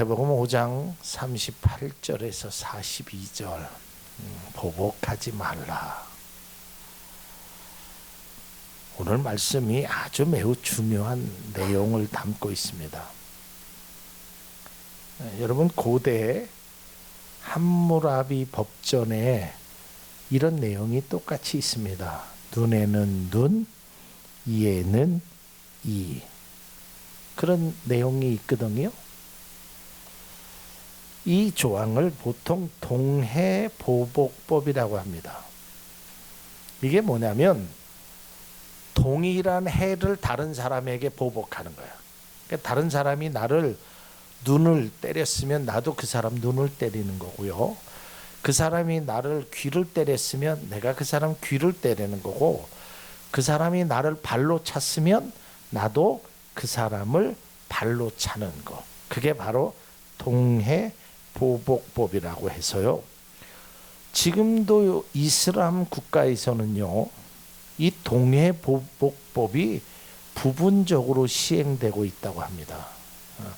마태복음 5장 38절에서 42절 음, 보복하지 말라. 오늘 말씀이 아주 매우 중요한 내용을 담고 있습니다. 네, 여러분 고대 함무라비 법전에 이런 내용이 똑같이 있습니다. 눈에는 눈, 이에는 이. 그런 내용이 있거든요. 이 조항을 보통 동해보복법이라고 합니다. 이게 뭐냐면 동일한 해를 다른 사람에게 보복하는 거야. 그러니까 다른 사람이 나를 눈을 때렸으면 나도 그 사람 눈을 때리는 거고요. 그 사람이 나를 귀를 때렸으면 내가 그 사람 귀를 때리는 거고 그 사람이 나를 발로 찼으면 나도 그 사람을 발로 차는 거. 그게 바로 동해 보복법이라고 해서요. 지금도 이슬람 국가에서는요. 이 동해 보복법이 부분적으로 시행되고 있다고 합니다. 어.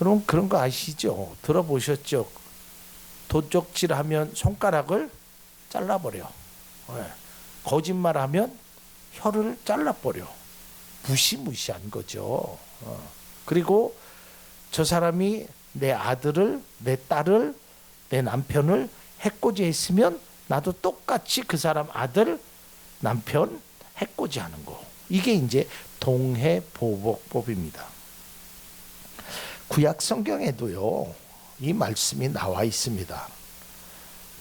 여러분 그런 거 아시죠? 들어보셨죠? 도적질하면 손가락을 잘라버려. 예. 거짓말하면 혀를 잘라버려. 무시무시한 거죠. 어. 그리고 저 사람이 내 아들을, 내 딸을, 내 남편을 해코지했으면 나도 똑같이 그 사람 아들, 남편 해코지 하는 거. 이게 이제 동해보복법입니다. 구약 성경에도요. 이 말씀이 나와 있습니다.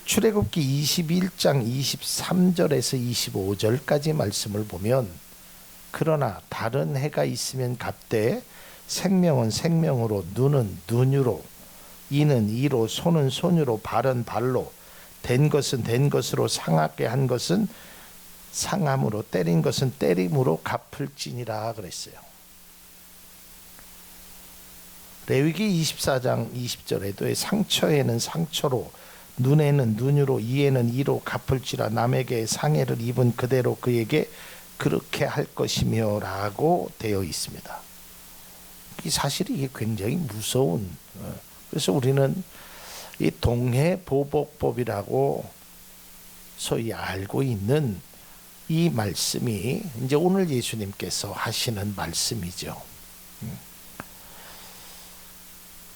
출애굽기 21장 23절에서 25절까지 말씀을 보면 그러나 다른 해가 있으면 갑되 생명은 생명으로 눈은 눈으로 이는 이로 손은 손으로 발은 발로 된 것은 된 것으로 상하게 한 것은 상함으로 때린 것은 때림으로 갚을지니라 그랬어요. 레위기 24장 20절에도 상처에는 상처로 눈에는 눈으로 이에는 이로 갚을지라 남에게 상해를 입은 그대로 그에게 그렇게 할 것이며라고 되어 있습니다. 이 사실이 이게 굉장히 무서운 어, 그래서 우리는 이 동해 보복법이라고 소위 알고 있는 이 말씀이 이제 오늘 예수님께서 하시는 말씀이죠. 음.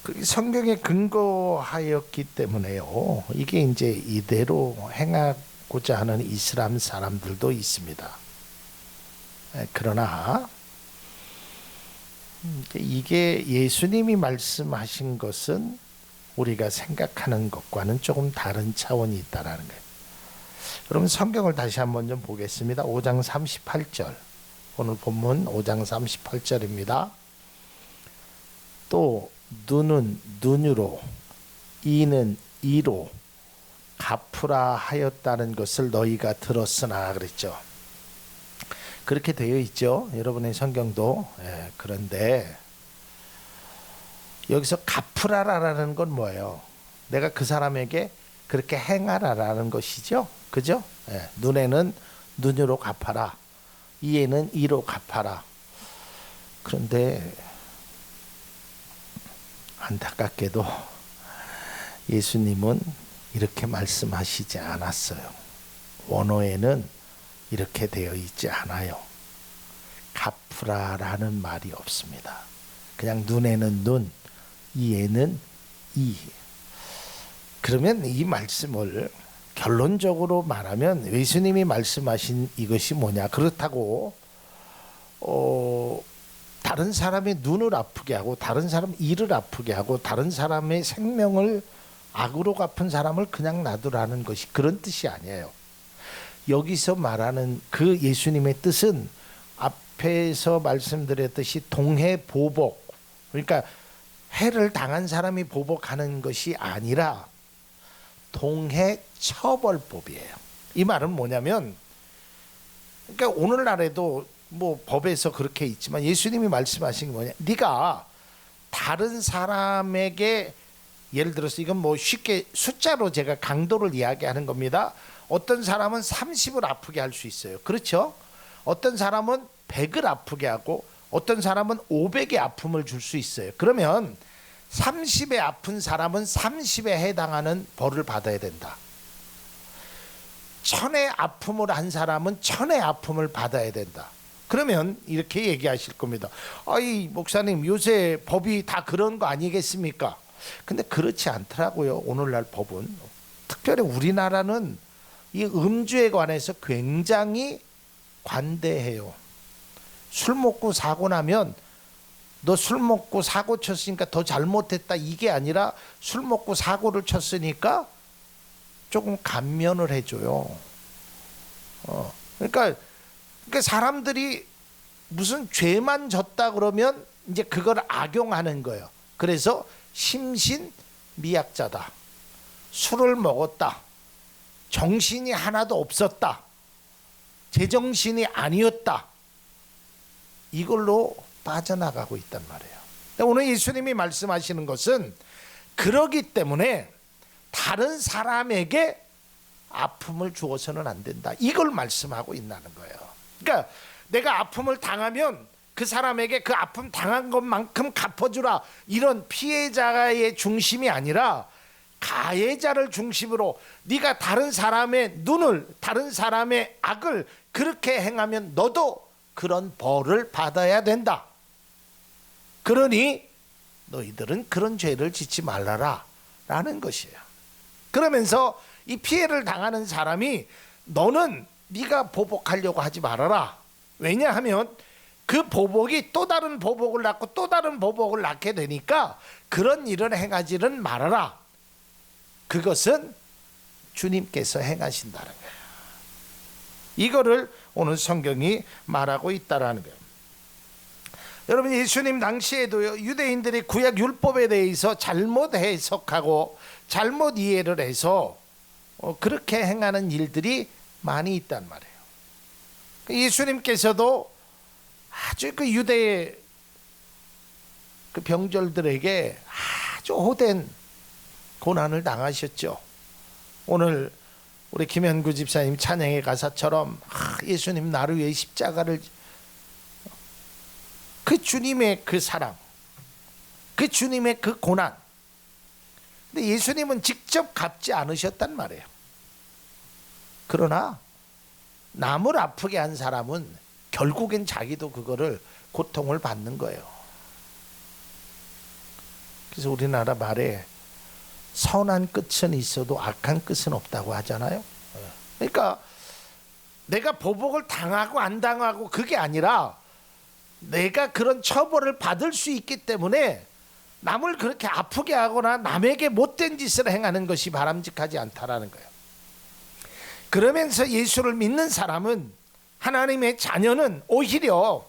그 성경에 근거하였기 때문에요. 이게 이제 이대로 행하고자 하는 이슬람 사람들도 있습니다. 그러나 이게 예수님이 말씀하신 것은 우리가 생각하는 것과는 조금 다른 차원이 있다라는 거예요. 여러분 성경을 다시 한번 좀 보겠습니다. 5장 38절. 오늘 본문 5장 38절입니다. 또 눈은 눈으로 이는 이로 갚으라 하였다는 것을 너희가 들었으나 그랬죠. 그렇게 되어 있죠. 여러분의 성경도. 예, 그런데 여기서 갚으라라는 건 뭐예요? 내가 그 사람에게 그렇게 행하라라는 것이죠. 그죠? 예, 눈에는 눈으로 갚아라. 이에는 이로 갚아라. 그런데 안타깝게도 예수님은 이렇게 말씀하시지 않았어요. 원어에는 이렇게 되어 있지 않아요. 갚으라라는 말이 없습니다. 그냥 눈에는 눈, 이에는 이. 그러면 이 말씀을 결론적으로 말하면 예수님이 말씀하신 이것이 뭐냐? 그렇다고 어, 다른 사람의 눈을 아프게 하고 다른 사람 이를 아프게 하고 다른 사람의 생명을 악으로 갚은 사람을 그냥 놔두라는 것이 그런 뜻이 아니에요. 여기서 말하는 그 예수님의 뜻은 앞에서 말씀드렸듯이 동해 보복 그러니까 해를 당한 사람이 보복하는 것이 아니라 동해 처벌법이에요. 이 말은 뭐냐면 그러니까 오늘날에도 뭐 법에서 그렇게 있지만 예수님이 말씀하신 게 뭐냐? 네가 다른 사람에게 예를 들어서 이건 뭐 쉽게 숫자로 제가 강도를 이야기하는 겁니다. 어떤 사람은 30을 아프게 할 수 있어요. 그렇죠? 어떤 사람은 100을 아프게 하고 어떤 사람은 500의 아픔을 줄 수 있어요. 그러면 30에 아픈 사람은 30에 해당하는 벌을 받아야 된다. 천의 아픔을 한 사람은 천의 아픔을 받아야 된다. 그러면 이렇게 얘기하실 겁니다. 아이 목사님 요새 법이 다 그런 거 아니겠습니까? 근데 그렇지 않더라고요. 오늘날 법은 특별히 우리나라는 이 음주에 관해서 굉장히 관대해요. 술 먹고 사고 나면 너 술 먹고 사고 쳤으니까 더 잘못했다 이게 아니라 술 먹고 사고를 쳤으니까 조금 감면을 해줘요. 어, 그러니까, 그러니까 사람들이 무슨 죄만 졌다 그러면 이제 그걸 악용하는 거예요. 그래서 심신 미약자다. 술을 먹었다. 정신이 하나도 없었다. 제정신이 아니었다. 이걸로 빠져나가고 있단 말이에요. 오늘 예수님이 말씀하시는 것은 그러기 때문에 다른 사람에게 아픔을 주어서는 안 된다. 이걸 말씀하고 있다는 거예요. 그러니까 내가 아픔을 당하면 그 사람에게 그 아픔 당한 것만큼 갚아주라. 이런 피해자의 중심이 아니라 가해자를 중심으로 네가 다른 사람의 눈을 다른 사람의 악을 그렇게 행하면 너도 그런 벌을 받아야 된다. 그러니 너희들은 그런 죄를 짓지 말라라 라는 것이에요. 그러면서 이 피해를 당하는 사람이 너는 네가 보복하려고 하지 말아라. 왜냐하면 그 보복이 또 다른 보복을 낳고 또 다른 보복을 낳게 되니까 그런 일을 행하지는 말아라. 그것은 주님께서 행하신다는 거예요. 이거를 오늘 성경이 말하고 있다라는 거예요. 여러분 예수님 당시에도요 유대인들이 구약 율법에 대해서 잘못 해석하고 잘못 이해를 해서 어, 그렇게 행하는 일들이 많이 있단 말이에요. 예수님께서도 아주 그 유대의 그 병절들에게 아주 호된 고난을 당하셨죠. 오늘 우리 김현구 집사님 찬양의 가사처럼 아, 예수님 나를 위해 십자가를 그 주님의 그 사랑, 그 주님의 그 고난. 근데 예수님은 직접 갚지 않으셨단 말이에요. 그러나 남을 아프게 한 사람은 결국엔 자기도 그거를 고통을 받는 거예요. 그래서 우리나라 말에 선한 끝은 있어도 악한 끝은 없다고 하잖아요. 그러니까 내가 보복을 당하고 안 당하고 그게 아니라 내가 그런 처벌을 받을 수 있기 때문에 남을 그렇게 아프게 하거나 남에게 못된 짓을 행하는 것이 바람직하지 않다라는 거예요. 그러면서 예수를 믿는 사람은 하나님의 자녀는 오히려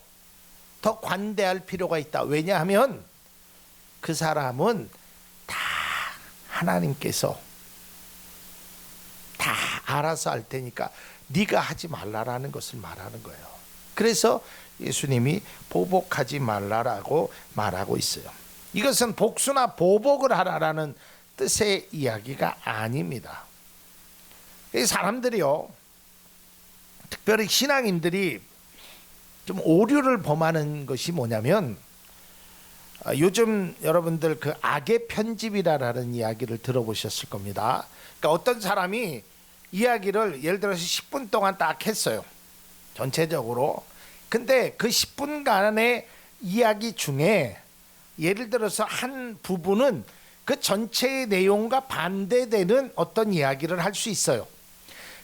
더 관대할 필요가 있다. 왜냐하면 그 사람은 다 하나님께서 다 알아서 할 테니까 네가 하지 말라라는 것을 말하는 거예요. 그래서 예수님이 보복하지 말라라고 말하고 있어요. 이것은 복수나 보복을 하라라는 뜻의 이야기가 아닙니다. 사람들이요, 특별히 신앙인들이 좀 오류를 범하는 것이 뭐냐면 아, 요즘 여러분들 그 악의 편집이라는 이야기를 들어보셨을 겁니다. 그러니까 어떤 사람이 이야기를 예를 들어서 10분 동안 딱 했어요. 전체적으로. 근데 그 10분간의 이야기 중에 예를 들어서 한 부분은 그 전체의 내용과 반대되는 어떤 이야기를 할 수 있어요.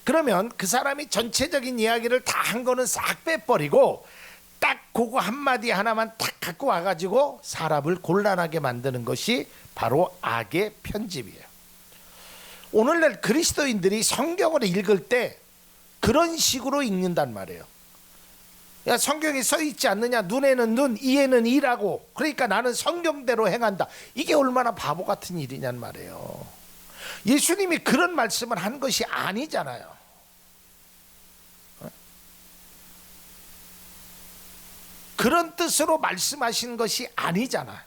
그러면 그 사람이 전체적인 이야기를 다 한 거는 싹 빼버리고 딱 그거 한마디 하나만 딱 갖고 와가지고 사람을 곤란하게 만드는 것이 바로 악의 편집이에요. 오늘날 그리스도인들이 성경을 읽을 때 그런 식으로 읽는단 말이에요. 야 성경에 써 있지 않느냐? 눈에는 눈 이에는 이라고. 그러니까 나는 성경대로 행한다. 이게 얼마나 바보 같은 일이냔 말이에요. 예수님이 그런 말씀을 한 것이 아니잖아요 그런 뜻으로 말씀하신 것이 아니잖아요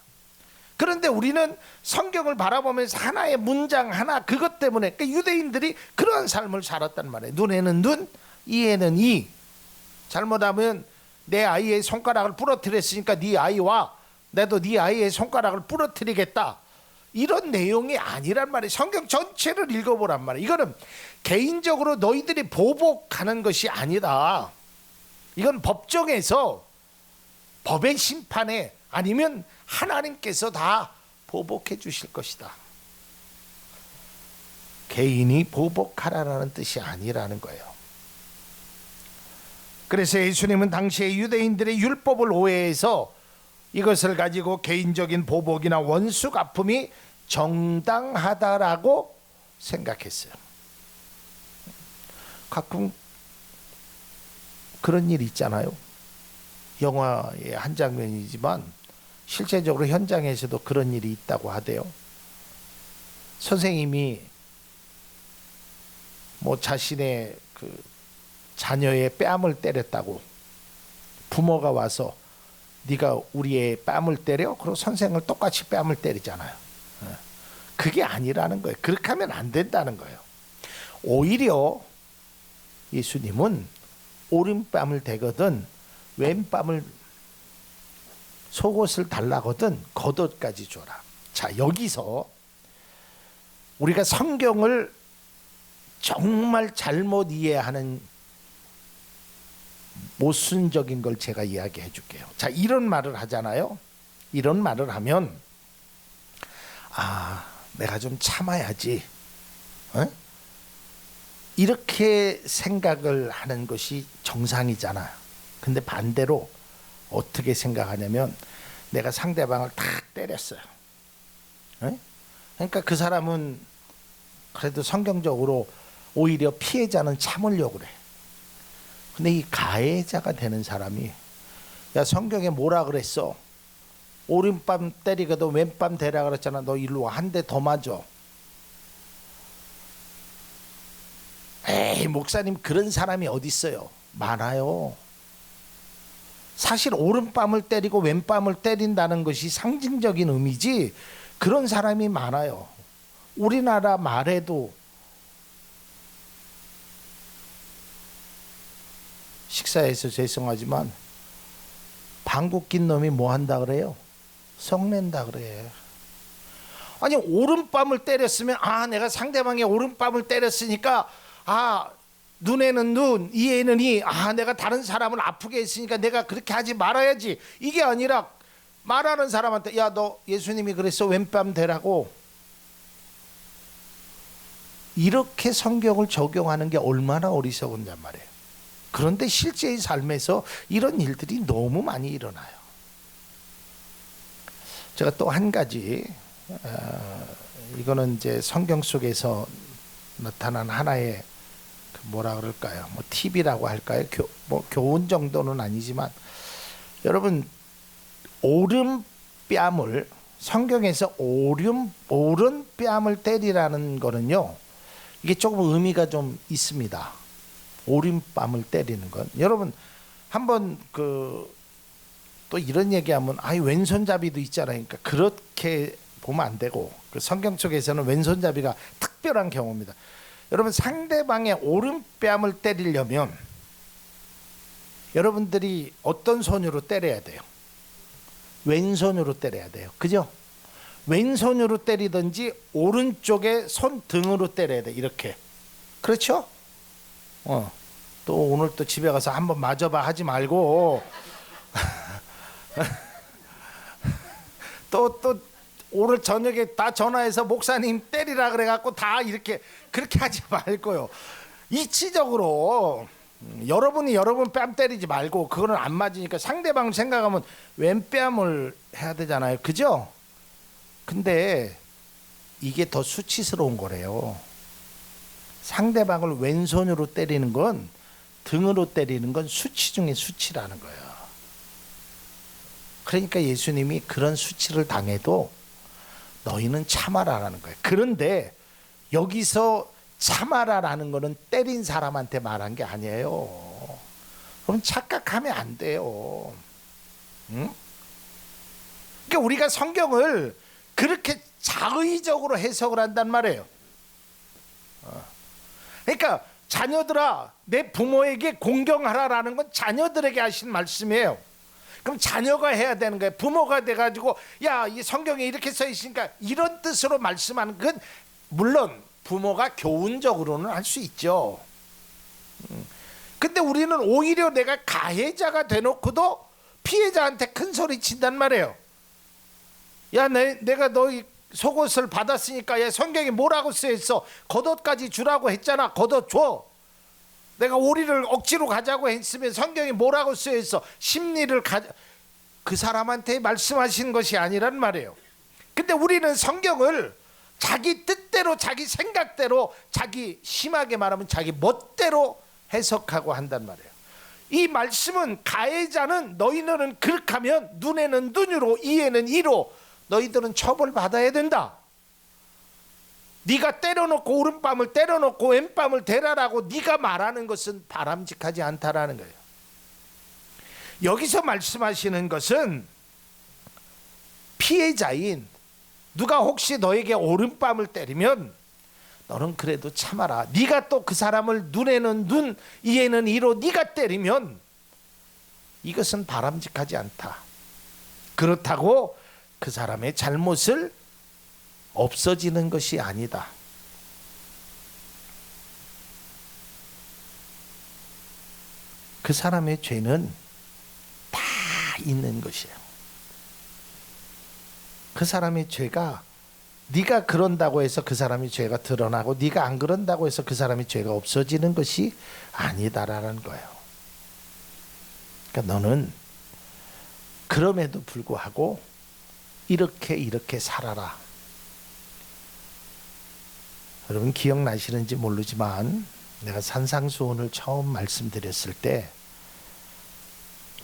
그런데 우리는 성경을 바라보면서 하나의 문장 하나 그것 때문에 그러니까 유대인들이 그런 삶을 살았단 말이에요 눈에는 눈 이에는 이 잘못하면 내 아이의 손가락을 부러뜨렸으니까 네 아이와 내도 네 아이의 손가락을 부러뜨리겠다. 이런 내용이 아니란 말이에요. 성경 전체를 읽어보란 말이에요. 이거는 개인적으로 너희들이 보복하는 것이 아니다. 이건 법정에서 법의 심판에 아니면 하나님께서 다 보복해 주실 것이다. 개인이 보복하라라는 뜻이 아니라는 거예요. 그래서 예수님은 당시에 유대인들의 율법을 오해해서 이것을 가지고 개인적인 보복이나 원수 갚음이 정당하다라고 생각했어요. 가끔 그런 일 있잖아요. 영화의 한 장면이지만 실제적으로 현장에서도 그런 일이 있다고 하대요. 선생님이 뭐 자신의 그 자녀의 뺨을 때렸다고 부모가 와서 네가 우리의 뺨을 때려? 그리고 선생을 똑같이 뺨을 때리잖아요. 어. 그게 아니라는 거예요. 그렇게 하면 안 된다는 거예요. 오히려 예수님은 오른뺨을 대거든 왼뺨을 속옷을 달라거든 겉옷까지 줘라. 자 여기서 우리가 성경을 정말 잘못 이해하는 모순적인 걸 제가 이야기해 줄게요. 자, 이런 말을 하잖아요. 이런 말을 하면 아, 내가 좀 참아야지. 어? 이렇게 생각을 하는 것이 정상이잖아. 근데 반대로 어떻게 생각하냐면 내가 상대방을 탁 때렸어요. 어? 그러니까 그 사람은 그래도 성경적으로 오히려 피해자는 참으려고 그래. 근데 이 가해자가 되는 사람이 야 성경에 뭐라 그랬어? 오른밤 때리거든 왼밤 대라 그랬잖아. 너 일로 와. 한 대 더 맞아. 에이 목사님 그런 사람이 어디 있어요? 많아요. 사실 오른밤을 때리고 왼밤을 때린다는 것이 상징적인 의미지 그런 사람이 많아요. 우리나라 말에도 식사에서 죄송하지만 방구 낀 놈이 뭐 한다 그래요? 성낸다 그래. 아니 오른밤을 때렸으면 아 내가 상대방의 오른밤을 때렸으니까 아 눈에는 눈, 이에는 이, 아 내가 다른 사람을 아프게 했으니까 내가 그렇게 하지 말아야지. 이게 아니라 말하는 사람한테 야 너 예수님이 그랬어 왼밤 대라고 이렇게 성경을 적용하는 게 얼마나 어리석은단 말이에요. 그런데 실제의 삶에서 이런 일들이 너무 많이 일어나요. 제가 또 한 가지 어, 이거는 이제 성경 속에서 나타난 하나의 그 뭐라 그럴까요? 뭐 팁이라고 할까요? 교, 뭐 교훈 정도는 아니지만 여러분 오른뺨을 성경에서 오른 오른뺨을 때리라는 거는요. 이게 조금 의미가 좀 있습니다. 오른밤을 때리는 건 여러분 한번 그 또 이런 얘기하면 아이 왼손잡이도 있잖아요. 그러니까 그렇게 보면 안 되고 그 성경 쪽에서는 왼손잡이가 특별한 경우입니다. 여러분 상대방의 오른뺨을 때리려면 여러분들이 어떤 손으로 때려야 돼요? 왼손으로 때려야 돼요. 그죠? 왼손으로 때리든지 오른쪽에 손 등으로 때려야 돼. 이렇게. 그렇죠? 어. 또 오늘 또 집에 가서 한번 맞아봐 하지 말고 또또 오늘 저녁에 다 전화해서 목사님 때리라 그래갖고 다 이렇게 그렇게 하지 말고요. 이치적으로 음, 여러분이 여러분 뺨 때리지 말고 그거는 안 맞으니까 상대방 생각하면 왼뺨을 해야 되잖아요. 그죠? 근데 이게 더 수치스러운 거래요. 상대방을 왼손으로 때리는 건 등으로 때리는 건 수치 중에 수치라는 거예요. 그러니까 예수님이 그런 수치를 당해도 너희는 참아라라는 거예요. 그런데 여기서 참아라라는 거는 때린 사람한테 말한 게 아니에요. 그럼 착각하면 안 돼요. 응? 그러니까 우리가 성경을 그렇게 자의적으로 해석을 한단 말이에요. 어. 그러니까 자녀들아 내 부모에게 공경하라라는 건 자녀들에게 하신 말씀이에요. 그럼 자녀가 해야 되는 거예요. 부모가 돼가지고 야 이 성경에 이렇게 써 있으니까 이런 뜻으로 말씀하는 건 물론 부모가 교훈적으로는 할 수 있죠. 음. 근데 우리는 오히려 내가 가해자가 돼놓고도 피해자한테 큰 소리 친단 말이에요. 야, 내, 내가 너희 속옷을 받았으니까 얘 성경에 뭐라고 쓰여 있어? 겉옷까지 주라고 했잖아. 겉옷 줘. 내가 오리를 억지로 가자고 했으면 성경에 뭐라고 쓰여 있어? 심리를 가자. 그 사람한테 말씀하신 것이 아니란 말이에요. 근데 우리는 성경을 자기 뜻대로 자기 생각대로 자기 심하게 말하면 자기 멋대로 해석하고 한단 말이에요. 이 말씀은 가해자는 너희들은 그렇게 하면 눈에는 눈으로 이에는 이로 너희들은 처벌 받아야 된다. 네가 때려놓고 오른밤을 때려놓고 왼밤을 대라라고 네가 말하는 것은 바람직하지 않다라는 거예요. 여기서 말씀하시는 것은 피해자인 누가 혹시 너에게 오른밤을 때리면 너는 그래도 참아라. 네가 또 그 사람을 눈에는 눈, 이에는 이로 네가 때리면 이것은 바람직하지 않다. 그렇다고 그 사람의 잘못을 없어지는 것이 아니다. 그 사람의 죄는 다 있는 것이에요. 그 사람의 죄가 네가 그런다고 해서 그 사람이 죄가 드러나고 네가 안 그런다고 해서 그 사람이 죄가 없어지는 것이 아니다라는 거예요. 그러니까 너는 그럼에도 불구하고 이렇게 이렇게 살아라. 여러분 기억나시는지 모르지만 내가 산상수훈을 처음 말씀드렸을 때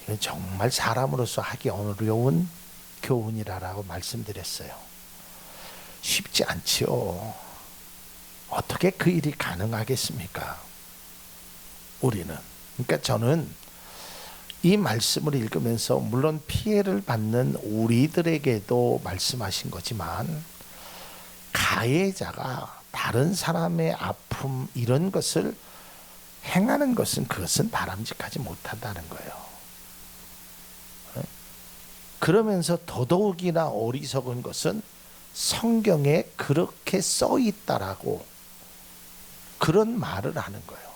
이건 정말 사람으로서 하기 어려운 교훈이라고 말씀드렸어요. 쉽지 않지요. 어떻게 그 일이 가능하겠습니까? 우리는. 그러니까 저는 이 말씀을 읽으면서 물론 피해를 받는 우리들에게도 말씀하신 거지만 가해자가 다른 사람의 아픔 이런 것을 행하는 것은 그것은 바람직하지 못한다는 거예요. 그러면서 더더욱이나 어리석은 것은 성경에 그렇게 써 있다라고 그런 말을 하는 거예요.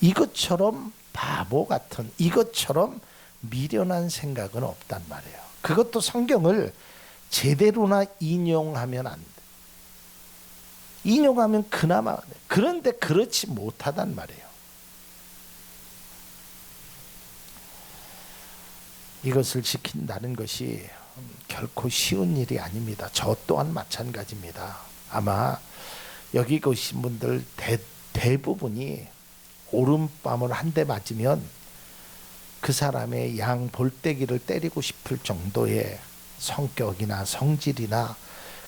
이것처럼 바보 같은 이것처럼 미련한 생각은 없단 말이에요. 그것도 성경을 제대로나 인용하면 안 돼. 인용하면 그나마 그런데 그렇지 못하단 말이에요. 이것을 지킨다는 것이 결코 쉬운 일이 아닙니다. 저 또한 마찬가지입니다. 아마 여기 계신 분들 대, 대부분이 오른밤을 한 대 맞으면 그 사람의 양 볼때기를 때리고 싶을 정도의 성격이나 성질이나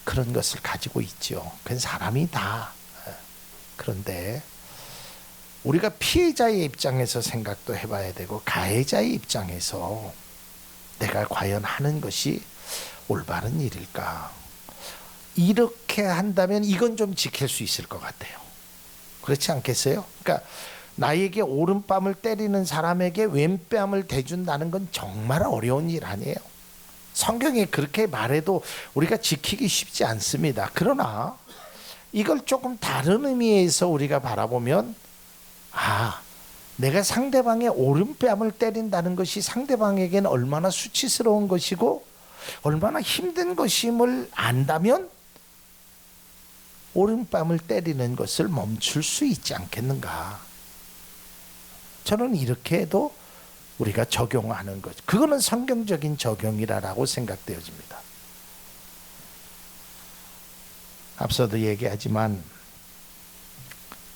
그런 것을 가지고 있죠. 그건 사람이 다. 그런데 우리가 피해자의 입장에서 생각도 해봐야 되고 가해자의 입장에서 내가 과연 하는 것이 올바른 일일까? 이렇게 한다면 이건 좀 지킬 수 있을 것 같아요. 그렇지 않겠어요? 그러니까 나에게 오른뺨을 때리는 사람에게 왼뺨을 대준다는 건 정말 어려운 일 아니에요. 성경에 그렇게 말해도 우리가 지키기 쉽지 않습니다. 그러나 이걸 조금 다른 의미에서 우리가 바라보면 아, 내가 상대방의 오른뺨을 때린다는 것이 상대방에게는 얼마나 수치스러운 것이고 얼마나 힘든 것임을 안다면 오른뺨을 때리는 것을 멈출 수 있지 않겠는가? 저는 이렇게 해도 우리가 적용하는 것. 그거는 성경적인 적용이라고 생각되어집니다. 앞서도 얘기하지만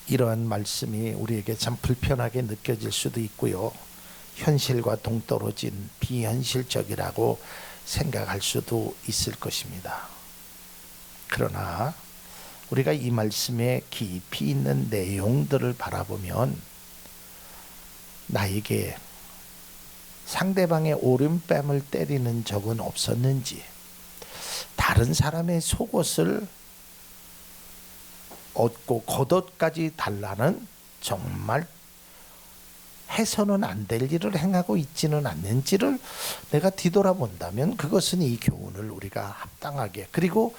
이러한 말씀이 우리에게 참 불편하게 느껴질 수도 있고요. 현실과 동떨어진 비현실적이라고 생각할 수도 있을 것입니다. 그러나 우리가 이 말씀에 깊이 있는 내용들을 바라보면 나에게 상대방의 오른뺨을 때리는 적은 없었는지 다른 사람의 속옷을 얻고 겉옷까지 달라는 정말 해서는 안 될 일을 행하고 있지는 않는지를 내가 뒤돌아본다면 그것은 이 교훈을 우리가 합당하게 그리고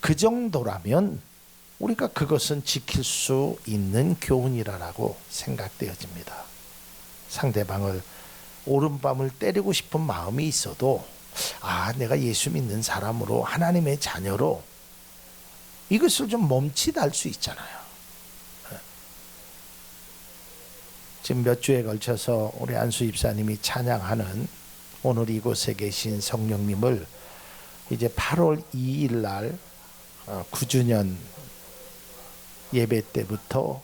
그 정도라면 우리가 그것은 지킬 수 있는 교훈이라고 생각되어집니다. 상대방을 오른밤을 때리고 싶은 마음이 있어도 아 내가 예수 믿는 사람으로 하나님의 자녀로 이것을 좀 멈칫할 수 있잖아요. 지금 몇 주에 걸쳐서 우리 안수 입사님이 찬양하는 오늘 이곳에 계신 성령님을 이제 8월 2일 날 9주년 예배 때부터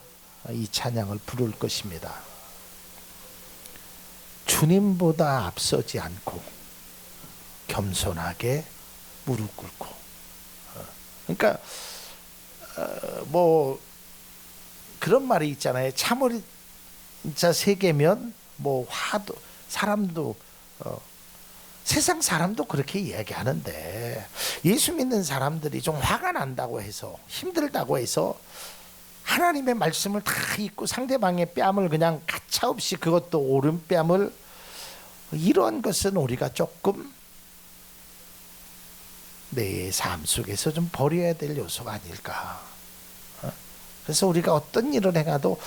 이 찬양을 부를 것입니다. 주님보다 앞서지 않고 겸손하게 무릎 꿇고 어, 그러니까 어, 뭐 그런 말이 있잖아요. 참을 진짜 세계면 뭐 화도 사람도 어, 세상 사람도 그렇게 이야기하는데 예수 믿는 사람들이 좀 화가 난다고 해서 힘들다고 해서 하나님의 말씀을 다 잊고 상대방의 뺨을 그냥 가차없이 그것도 오른 뺨을 이런 것은 우리가 조금 내 삶 속에서 좀 버려야 될 요소가 아닐까. 어? 그래서 우리가 어떤 일을 행해도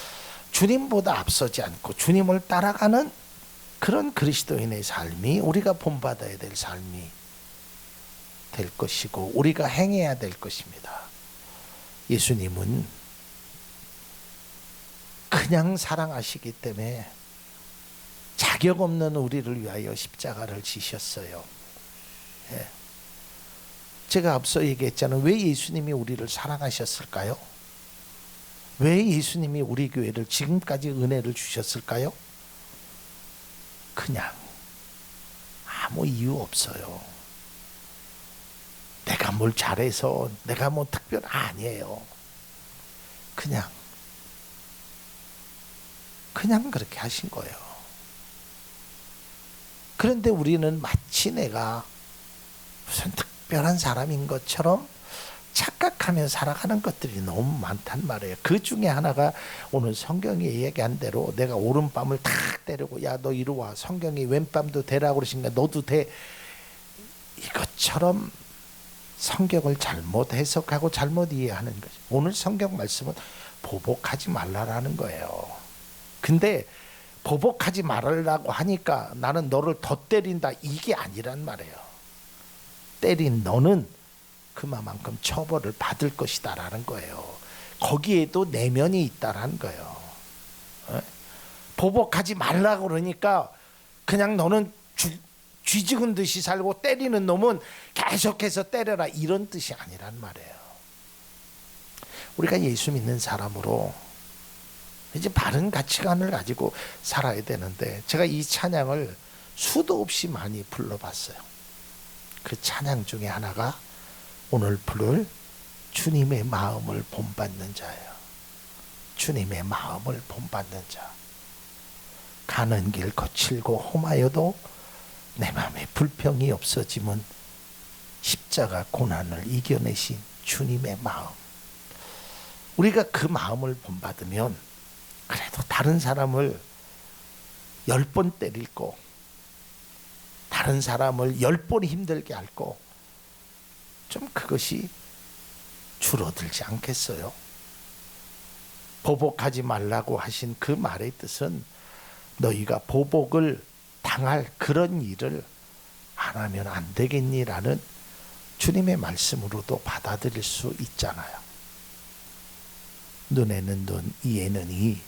주님보다 앞서지 않고 주님을 따라가는 그런 그리스도인의 삶이 우리가 본받아야 될 삶이 될 것이고 우리가 행해야 될 것입니다. 예수님은 그냥 사랑하시기 때문에 자격 없는 우리를 위하여 십자가를 지셨어요. 예. 제가 앞서 얘기했잖아요. 왜 예수님이 우리를 사랑하셨을까요? 왜 예수님이 우리 교회를 지금까지 은혜를 주셨을까요? 그냥 아무 이유 없어요. 내가 뭘 잘해서 내가 뭐 특별 아니에요. 그냥 그냥 그렇게 하신 거예요. 그런데 우리는 마치 내가 무슨 특별한 사람인 것처럼 착각하며 살아가는 것들이 너무 많단 말이에요. 그 중에 하나가 오늘 성경이 얘기한 대로 내가 오른밤을 탁 때리고 야 너 이리 와 성경이 왼밤도 되라고 그러신가 너도 돼 이것처럼 성경을 잘못 해석하고 잘못 이해하는 거죠. 오늘 성경 말씀은 보복하지 말라라는 거예요. 근데 보복하지 말으라고 하니까 나는 너를 더 때린다 이게 아니란 말이에요. 때린 너는 그만큼 처벌을 받을 것이다라는 거예요. 거기에도 내면이 있다라는 거예요. 어? 보복하지 말라고 그러니까 그냥 너는 주, 쥐죽은 듯이 살고 때리는 놈은 계속해서 때려라 이런 뜻이 아니란 말이에요. 우리가 예수 믿는 사람으로 이제 바른 가치관을 가지고 살아야 되는데 제가 이 찬양을 수도 없이 많이 불러봤어요. 그 찬양 중에 하나가 오늘 부를 주님의 마음을 본받는 자예요. 주님의 마음을 본받는 자. 가는 길 거칠고 험하여도 내 마음에 불평이 없어지면 십자가 고난을 이겨내신 주님의 마음. 우리가 그 마음을 본받으면 그래도 다른 사람을 열 번 때릴 거, 다른 사람을 열 번 힘들게 할 거, 좀 그것이 줄어들지 않겠어요? 보복하지 말라고 하신 그 말의 뜻은 너희가 보복을 당할 그런 일을 안 하면 안 되겠니라는 주님의 말씀으로도 받아들일 수 있잖아요. 눈에는 눈, 이에는 이.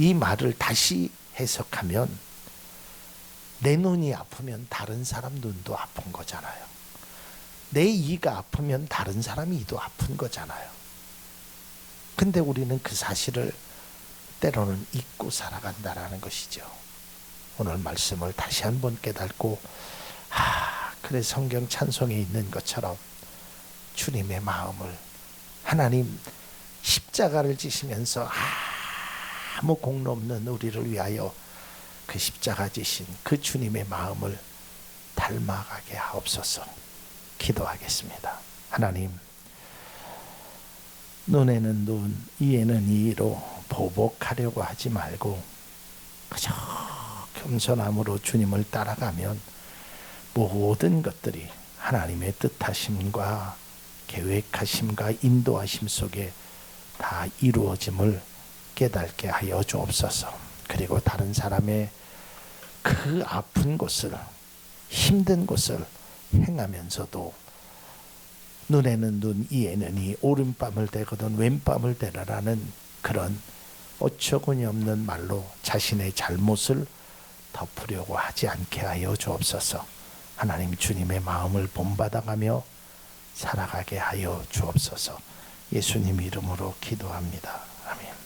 이 말을 다시 해석하면 내 눈이 아프면 다른 사람 눈도 아픈 거잖아요. 내 이가 아프면 다른 사람 이도 아픈 거잖아요. 근데 우리는 그 사실을 때로는 잊고 살아간다라는 것이죠. 오늘 말씀을 다시 한번 깨닫고 아, 그래 성경 찬송에 있는 것처럼 주님의 마음을 하나님 십자가를 지시면서 아무 공로 없는 우리를 위하여 그 십자가 지신 그 주님의 마음을 닮아가게 하옵소서. 기도하겠습니다. 하나님, 눈에는 눈, 이에는 이로 보복하려고 하지 말고 그저 겸손함으로 주님을 따라가면 모든 것들이 하나님의 뜻하심과 계획하심과 인도하심 속에 다 이루어짐을 깨닫게 하여 주옵소서. 그리고 다른 사람의 그 아픈 곳을 힘든 곳을 행하면서도 눈에는 눈, 이에는 이, 오른밤을 대거든 왼밤을 대라라는 그런 어처구니 없는 말로 자신의 잘못을 덮으려고 하지 않게 하여 주옵소서. 하나님 주님의 마음을 본받아가며 살아가게 하여 주옵소서. 예수님 이름으로 기도합니다. 아멘.